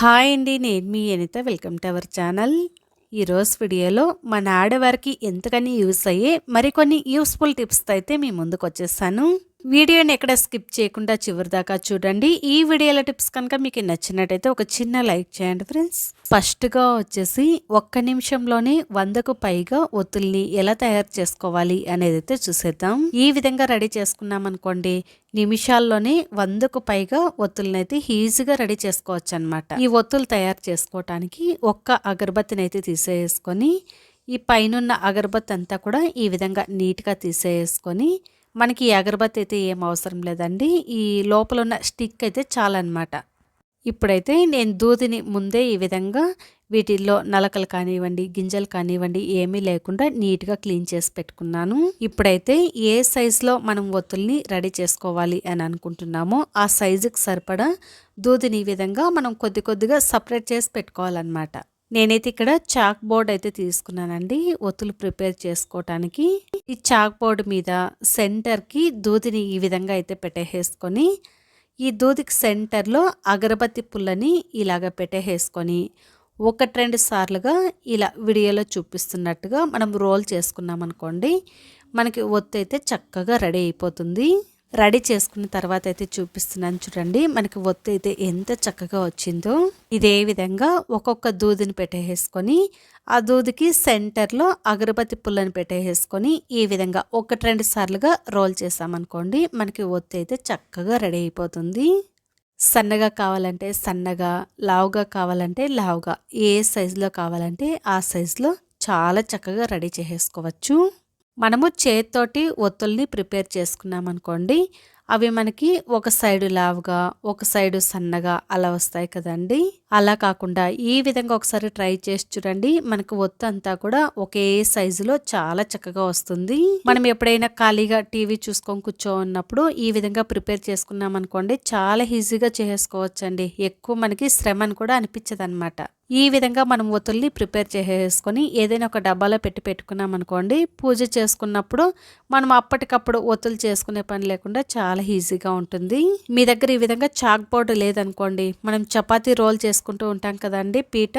Hi అండి నేను మీ Anitha. Welcome to our channel. ఈరోజు వీడియోలో మన ఆడవారికి ఎంతకని యూస్ అయ్యే మరికొన్ని యూస్ఫుల్ టిప్స్తో అయితే మీ ముందుకు వచ్చేసాను వీడియోని ఎక్కడ స్కిప్ చేయకుండా చివరి దాకా చూడండి. ఈ వీడియోల టిప్స్ కనుక మీకు నచ్చినట్టయితే ఒక చిన్న లైక్ చేయండి ఫ్రెండ్స్. ఫస్ట్గా వచ్చేసి ఒక్క నిమిషంలోనే వందకు పైగా ఒత్తుల్ని ఎలా తయారు చేసుకోవాలి అనేది అయితే చూసేద్దాం. ఈ విధంగా రెడీ చేసుకున్నాం అనుకోండి నిమిషాల్లోనే వందకు పైగా ఒత్తుల్ని అయితే ఈజీగా రెడీ చేసుకోవచ్చు అనమాట ఈ ఒత్తులు తయారు చేసుకోవటానికి ఒక్క అగరబత్తిని అయితే తీసేసుకొని ఈ పైనున్న అగరబత్తి అంతా కూడా ఈ విధంగా నీట్గా తీసేసుకొని మనకి ఈ అగరబత్తి అయితే ఏం అవసరం లేదండి. ఈ లోపల ఉన్న స్టిక్ అయితే చాలన్నమాట. ఇప్పుడైతే నేను దూదిని ముందే ఈ విధంగా వీటిల్లో నలకలు కానివ్వండి గింజలు కానివ్వండి ఏమీ లేకుండా నీట్గా క్లీన్ చేసి పెట్టుకున్నాను. ఇప్పుడైతే ఏ సైజులో మనం ఒత్తుల్ని రెడీ చేసుకోవాలి అని అనుకుంటున్నామో ఆ సైజుకి సరిపడా దూదిని ఈ విధంగా మనం కొద్ది కొద్దిగా సపరేట్ చేసి పెట్టుకోవాలన్నమాట. నేనైతే ఇక్కడ చాక్ బోర్డ్ అయితే తీసుకున్నానండి. ఒత్తులు ప్రిపేర్ చేసుకోవటానికి ఈ చాక్ బోర్డు మీద సెంటర్కి దూదిని ఈ విధంగా అయితే పెట్టేసుకొని ఈ దూదికి సెంటర్లో అగరబత్తి పుల్లని ఇలాగ పెట్టేసుకొని ఒకటి రెండు సార్లుగా ఇలా వీడియోలో చూపిస్తున్నట్టుగా మనం రోల్ చేసుకున్నాం అనుకోండి మనకి ఒత్తు అయితే చక్కగా రెడీ అయిపోతుంది. రెడీ చేసుకున్న తర్వాత అయితే చూపిస్తున్నాను చూడండి. మనకి ఒత్తు అయితే ఎంత చక్కగా వచ్చిందో. ఇదే విధంగా ఒక్కొక్క దూదిని పెట్టేసుకొని ఆ దూదికి సెంటర్లో అగరబత్తి పుల్లని పెట్టేసుకొని ఈ విధంగా ఒకటి రెండు సార్లుగా రోల్ చేసామనుకోండి మనకి ఒత్తు అయితే చక్కగా రెడీ అయిపోతుంది. సన్నగా కావాలంటే సన్నగా లావుగా కావాలంటే లావుగా ఏ సైజులో కావాలంటే ఆ సైజులో చాలా చక్కగా రెడీ చేసేసుకోవచ్చు. మనము చేతితోటి ఒత్తుల్ని ప్రిపేర్ చేసుకున్నాం అనుకోండి అవి మనకి ఒక సైడు లావుగా ఒక సైడు సన్నగా అలా వస్తాయి కదండి. అలా కాకుండా ఈ విధంగా ఒకసారి ట్రై చేసి చూడండి మనకు ఒత్తు అంతా కూడా ఒకే సైజులో చాలా చక్కగా వస్తుంది. మనం ఎప్పుడైనా ఖాళీగా టీవీ చూసుకొని కూర్చో ఉన్నప్పుడు ఈ విధంగా ప్రిపేర్ చేసుకున్నాం అనుకోండి చాలా ఈజీగా చేసుకోవచ్చండి. ఎక్కువ మనకి శ్రమను కూడా అనిపించదనమాట. ఈ విధంగా మనం ఒత్తుల్ని ప్రిపేర్ చేసేసుకొని ఏదైనా ఒక డబ్బాలో పెట్టి పెట్టుకున్నాం అనుకోండి పూజ చేసుకున్నప్పుడు మనం అప్పటికప్పుడు ఒత్తులు చేసుకునే పని లేకుండా చాలా ఈజీగా ఉంటుంది. మీ దగ్గర ఈ విధంగా చాక్ బోర్డు లేదనుకోండి మనం చపాతీ రోల్ చేసుకుంటూ ఉంటాం కదండి పీట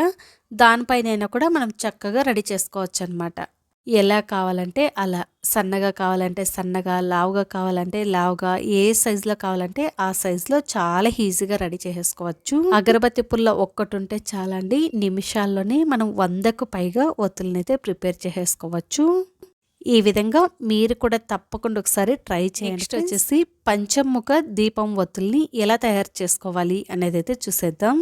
దానిపైన కూడా మనం చక్కగా రెడీ చేసుకోవచ్చు అనమాట ఎలా కావాలంటే అలా సన్నగా కావాలంటే సన్నగా లావుగా కావాలంటే లావుగా ఏ సైజులో కావాలంటే ఆ సైజులో చాలా ఈజీగా రెడీ చేసేసుకోవచ్చు. అగరబత్తి పుల్ల ఒక్కటి ఉంటే చాలండి. నిమిషాల్లోనే మనం వందకు పైగా ఒత్తులనైతే ప్రిపేర్ చేసేసుకోవచ్చు. ఈ విధంగా మీరు కూడా తప్పకుండా ఒకసారి ట్రై చేయండి నెక్స్ట్ వచ్చేసి పంచముఖ దీపం ఒత్తుల్ని ఎలా తయారు చేసుకోవాలి అనేది అయితే చూసేద్దాం.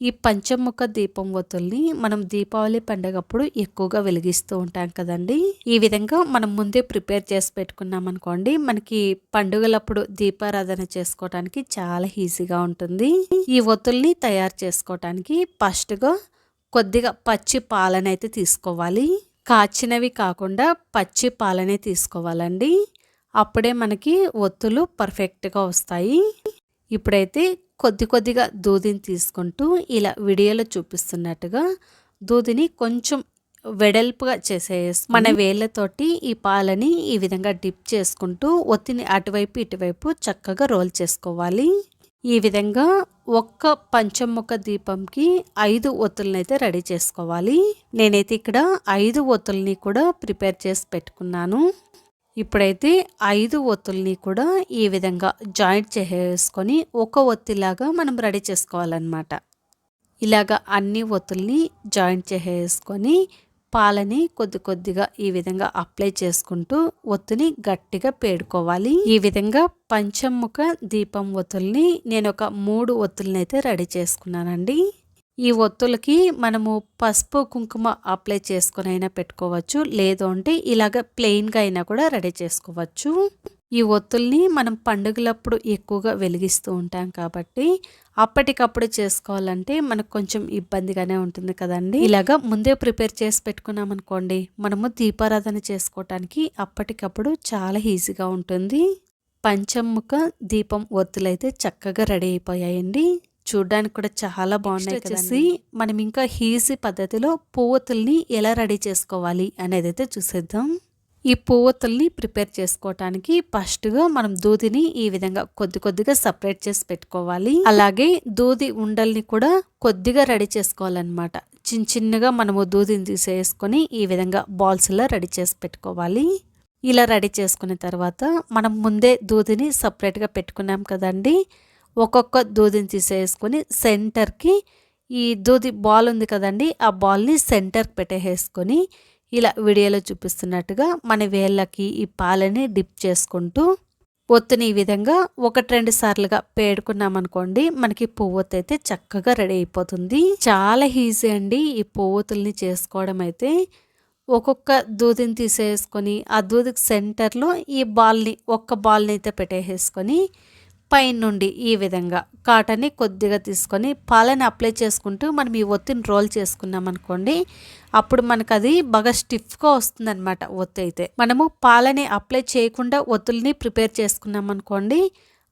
ఈ పంచముఖ దీపం ఒత్తుల్ని మనం దీపావళి పండగప్పుడు ఎక్కువగా వెలిగిస్తూ ఉంటాం కదండి. ఈ విధంగా మనం ముందే ప్రిపేర్ చేసి పెట్టుకున్నాం అనుకోండి మనకి పండుగలప్పుడు దీపారాధన చేసుకోవటానికి చాలా ఈజీగా ఉంటుంది. ఈ ఒత్తుల్ని తయారు చేసుకోవటానికి ఫస్ట్గా కొద్దిగా పచ్చి పాలనైతే తీసుకోవాలి. కాచినవి కాకుండా పచ్చి పాలనే తీసుకోవాలండి. అప్పుడే మనకి ఒత్తులు పర్ఫెక్ట్గా వస్తాయి. ఇప్పుడైతే కొద్ది కొద్దిగా దూదిని తీసుకుంటూ ఇలా వీడియోలో చూపిస్తున్నట్టుగా దూదిని కొంచెం వెడల్పుగా చేసేసి మన వేళ్ళతోటి ఈ పాలని ఈ విధంగా డిప్ చేసుకుంటూ ఒత్తిని అటువైపు ఇటువైపు చక్కగా రోల్ చేసుకోవాలి. ఈ విధంగా ఒక్క పంచముఖ దీపంకి ఐదు ఒత్తులను అయితే రెడీ చేసుకోవాలి. నేనైతే ఇక్కడ ఐదు ఒత్తుల్ని కూడా ప్రిపేర్ చేసి పెట్టుకున్నాను. ఇప్పుడైతే ఐదు ఒత్తుల్ని కూడా ఈ విధంగా జాయింట్ చేసేసుకొని ఒక ఒత్తిలాగా మనం రెడీ చేసుకోవాలన్నమాట. ఇలాగా అన్ని ఒత్తుల్ని జాయింట్ చేసేసుకొని పాలని కొద్ది కొద్దిగా ఈ విధంగా అప్లై చేసుకుంటూ ఒత్తుని గట్టిగా పేడుకోవాలి. ఈ విధంగా పంచముఖ దీపం ఒత్తుల్ని నేను ఒక మూడు ఒత్తుల్ని అయితే రెడీ చేసుకున్నానండి. ఈ ఒత్తులకి మనము పసుపు కుంకుమ అప్లై చేసుకుని అయినా పెట్టుకోవచ్చు. లేదు అంటే ఇలాగ ప్లెయిన్గా అయినా కూడా రెడీ చేసుకోవచ్చు. ఈ ఒత్తుల్ని మనం పండుగలప్పుడు ఎక్కువగా వెలిగిస్తూ ఉంటాం కాబట్టి అప్పటికప్పుడు చేసుకోవాలంటే మనకు కొంచెం ఇబ్బందిగానే ఉంటుంది కదండి. ఇలాగా ముందే ప్రిపేర్ చేసి పెట్టుకున్నాం అనుకోండి మనము దీపారాధన చేసుకోవటానికి అప్పటికప్పుడు చాలా ఈజీగా ఉంటుంది. పంచముఖ దీపం ఒత్తులైతే చక్కగా రెడీ అయిపోయాయండి. చూడడానికి కూడా చాలా బాగున్నాయి వచ్చేసి మనం ఇంకా ఈజీ పద్ధతిలో పువ్వొత్తుల్ని ఎలా రెడీ చేసుకోవాలి అనేది అయితే చూసేద్దాం. ఈ పువ్వొత్తుల్ని ప్రిపేర్ చేసుకోవటానికి ఫస్ట్గా మనం దూదిని ఈ విధంగా కొద్ది కొద్దిగా సపరేట్ చేసి పెట్టుకోవాలి. అలాగే దూది ఉండల్ని కూడా కొద్దిగా రెడీ చేసుకోవాలన్నమాట. చిన్న చిన్నగా మనము దూదిని తీసేసుకొని ఈ విధంగా బాల్స్లో రెడీ చేసి పెట్టుకోవాలి. ఇలా రెడీ చేసుకున్న తర్వాత మనం ముందే దూదిని సపరేట్గా పెట్టుకున్నాం కదండి. ఒక్కొక్క దూదిని తీసేసుకొని సెంటర్కి ఈ దూది బాల్ ఉంది కదండి ఆ బాల్ని సెంటర్కి పెట్టేసుకొని ఇలా వీడియోలో చూపిస్తున్నట్టుగా మన వేళ్ళకి ఈ పాలని డిప్ చేసుకుంటూ ఒత్తుని ఈ విధంగా ఒకటి రెండు సార్లుగా పేడుకున్నామనుకోండి మనకి పువ్వొత్తు అయితే చక్కగా రెడీ అయిపోతుంది. చాలా ఈజీ అండి ఈ పువ్వొత్తుల్ని చేసుకోవడం అయితే. ఒక్కొక్క దూదిని తీసేసుకొని ఆ దూదికి సెంటర్లో ఈ బాల్ని ఒక్క బాల్ని అయితే పెట్టేసేసుకొని పైన నుండి ఈ విధంగా కాటన్ని కొద్దిగా తీసుకొని పాలని అప్లై చేసుకుంటూ మనం ఈ ఒత్తిని రోల్ చేసుకున్నాం అనుకోండి అప్పుడు మనకు అది బాగా స్టిఫ్గా వస్తుందన్నమాట ఒత్తి అయితే. మనము పాలని అప్లై చేయకుండా ఒత్తుల్ని ప్రిపేర్ చేసుకున్నాం అనుకోండి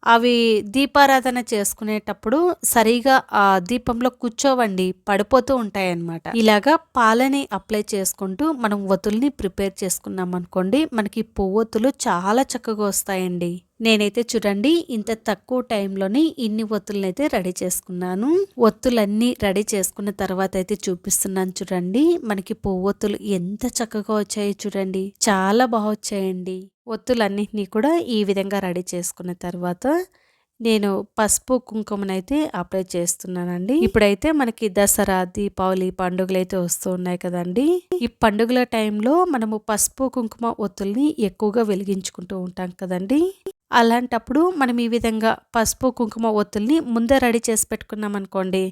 అవి దీపారాధన చేసుకునేటప్పుడు సరిగా ఆ దీపంలో కూర్చోవండి పడిపోతూ ఉంటాయి అన్నమాట ఇలాగా పాలని అప్లై చేసుకుంటూ మనం ఒత్తుల్ని ప్రిపేర్ చేసుకున్నాం అనుకోండి మనకి పువ్వొత్తులు చాలా చక్కగా వస్తాయండి. నేనైతే చూడండి ఇంత తక్కువ టైంలోనే ఇన్ని ఒత్తులనైతే అయితే రెడీ చేసుకున్నాను. ఒత్తులన్నీ రెడీ చేసుకున్న తర్వాత అయితే చూపిస్తున్నాను చూడండి మనకి పువ్వొత్తులు ఎంత చక్కగా వచ్చాయో చూడండి చాలా బాగా వచ్చాయండి. ఒత్తులన్నింటినీ కూడా ఈ విధంగా రెడీ చేసుకున్న తర్వాత నేను పసుపు కుంకుమనైతే అప్లై చేస్తున్నానండి. ఇప్పుడైతే మనకి దసరా దీపావళి పండుగలు అయితే వస్తూ ఉన్నాయి కదండి. ఈ పండుగల టైంలో మనము పసుపు కుంకుమ ఒత్తుల్ని ఎక్కువగా వెలిగించుకుంటూ ఉంటాం కదండి. అలాంటప్పుడు మనం ఈ విధంగా పసుపు కుంకుమ ఒత్తుల్ని ముందే రెడీ చేసి పెట్టుకున్నాం అనుకోండి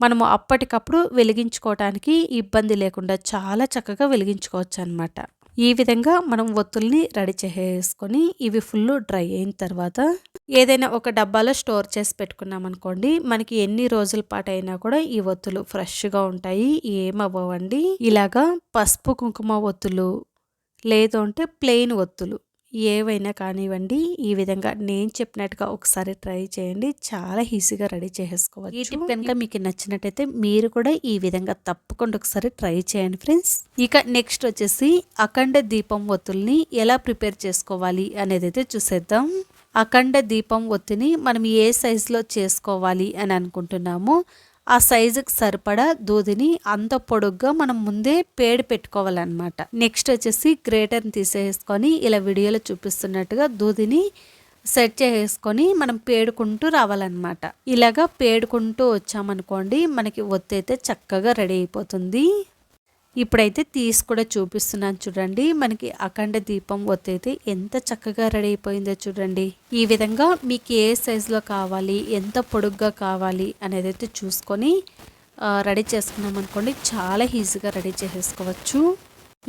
మనము అప్పటికప్పుడు వెలిగించుకోవటానికి ఇబ్బంది లేకుండా చాలా చక్కగా వెలిగించుకోవచ్చు అనమాట ఈ విధంగా మనం ఒత్తుల్ని రెడీ చేసేసుకొని ఇవి ఫుల్ డ్రై అయిన తర్వాత ఏదైనా ఒక డబ్బాలో స్టోర్ చేసి పెట్టుకున్నాం అనుకోండి మనకి ఎన్ని రోజుల పాటు అయినా కూడా ఈ ఒత్తులు ఫ్రెష్గా ఉంటాయి ఏమవ్వండి ఇలాగా పసుపు కుంకుమ ఒత్తులు లేదు అంటే ప్లెయిన్ ఒత్తులు. ఏవైనా కానివ్వండి ఈ విధంగా నేను చెప్పినట్టుగా ఒకసారి ట్రై చేయండి. చాలా ఈజీగా రెడీ చేసుకోవచ్చు ఈ టిప్ కనుక మీకు నచ్చినట్టయితే మీరు కూడా ఈ విధంగా తప్పకుండా ఒకసారి ట్రై చేయండి ఫ్రెండ్స్. ఇక నెక్స్ట్ వచ్చేసి అఖండ దీపం ఒత్తుల్ని ఎలా ప్రిపేర్ చేసుకోవాలి అనేది అయితే చూసేద్దాం. అఖండ దీపం ఒత్తిని మనం ఏ సైజులో చేసుకోవాలి అని అనుకుంటున్నామో ఆ సైజుకి సరిపడా దూదిని అంత పొడుగ్గా మనం ముందే పేడి పెట్టుకోవాలన్నమాట. నెక్స్ట్ వచ్చేసి గ్రేటర్ని తీసేసుకొని ఇలా వీడియోలో చూపిస్తున్నట్టుగా దూదిని సెట్ చేసుకొని మనం పేడుకుంటూ రావాలన్నమాట. ఇలాగా పేడుకుంటూ వచ్చామనుకోండి మనకి ఒత్తి అయితే చక్కగా రెడీ అయిపోతుంది. ఇప్పుడైతే తీసి కూడా చూపిస్తున్నాను చూడండి. మనకి అఖండ దీపం ఒత్తైతే ఎంత చక్కగా రెడీ అయిపోయిందో చూడండి. ఈ విధంగా మీకు ఏ సైజులో కావాలి ఎంత పొడుగ్గా కావాలి అనేది అయితే చూసుకొని రెడీ చేసుకున్నాం అనుకోండి. చాలా ఈజీగా రెడీ చేసేసుకోవచ్చు.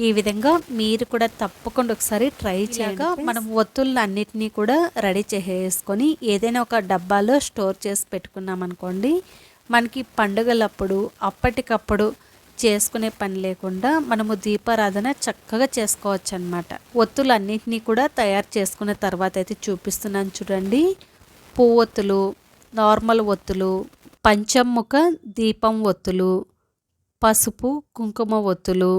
ఈ విధంగా మీరు కూడా తప్పకుండా ఒకసారి ట్రై చేయగా మనం ఒత్తులను అన్నిటినీ కూడా రెడీ చేసేసుకొని ఏదైనా ఒక డబ్బాలో స్టోర్ చేసి పెట్టుకున్నాం అనుకోండి. మనకి పండుగలప్పుడు అప్పటికప్పుడు చేసుకునే పని లేకుండా మనము దీపారాధన చక్కగా చేసుకోవచ్చు అనమాట ఒత్తులు అన్నింటినీ కూడా తయారు చేసుకున్న తర్వాత అయితే చూపిస్తున్నాను చూడండి. పువ్వొత్తులు నార్మల్ ఒత్తులు పంచముఖ దీపం ఒత్తులు పసుపు కుంకుమ ఒత్తులు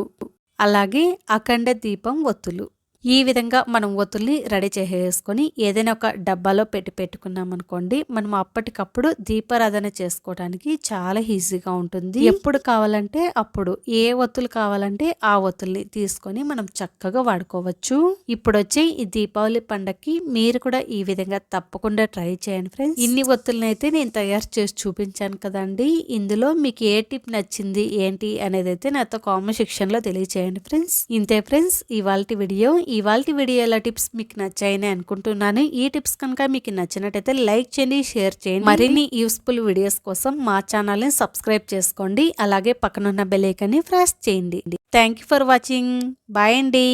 అలాగే అఖండ దీపం ఒత్తులు. ఈ విధంగా మనం ఒత్తుల్ని రెడీ చేసేసుకొని ఏదైనా ఒక డబ్బాలో పెట్టి పెట్టుకున్నాం అనుకోండి మనం అప్పటికప్పుడు దీపారాధన చేసుకోవడానికి చాలా ఈజీగా ఉంటుంది. ఎప్పుడు కావాలంటే అప్పుడు ఏ ఒత్తులు కావాలంటే ఆ ఒత్తుల్ని తీసుకొని మనం చక్కగా వాడుకోవచ్చు. ఇప్పుడు వచ్చే ఈ దీపావళి పండగకి మీరు కూడా ఈ విధంగా తప్పకుండా ట్రై చేయండి ఫ్రెండ్స్. ఇన్ని ఒత్తుల్ని అయితే నేను తయారు చేసి చూపించాను కదండి. ఇందులో మీకు ఏ టిప్ నచ్చింది ఏంటి అనేది అయితే నాతో కామెంట్ సెక్షన్లో తెలియచేయండి ఫ్రెండ్స్. ఇంతే ఫ్రెండ్స్ ఇవాళ వీడియో ఇవాళ వీడియోల టిప్స్ మీకు నచ్చాయని అనుకుంటున్నాను. ఈ టిప్స్ కనుక మీకు నచ్చినట్టయితే లైక్ చేయండి షేర్ చేయండి. మరిన్ని యూస్ఫుల్ వీడియోస్ కోసం మా ఛానల్ని సబ్స్క్రైబ్ చేసుకోండి. అలాగే పక్కనున్న బెల్ ఐకాన్ని ప్రెస్ చేయండి. Thank you for watching bye అండి.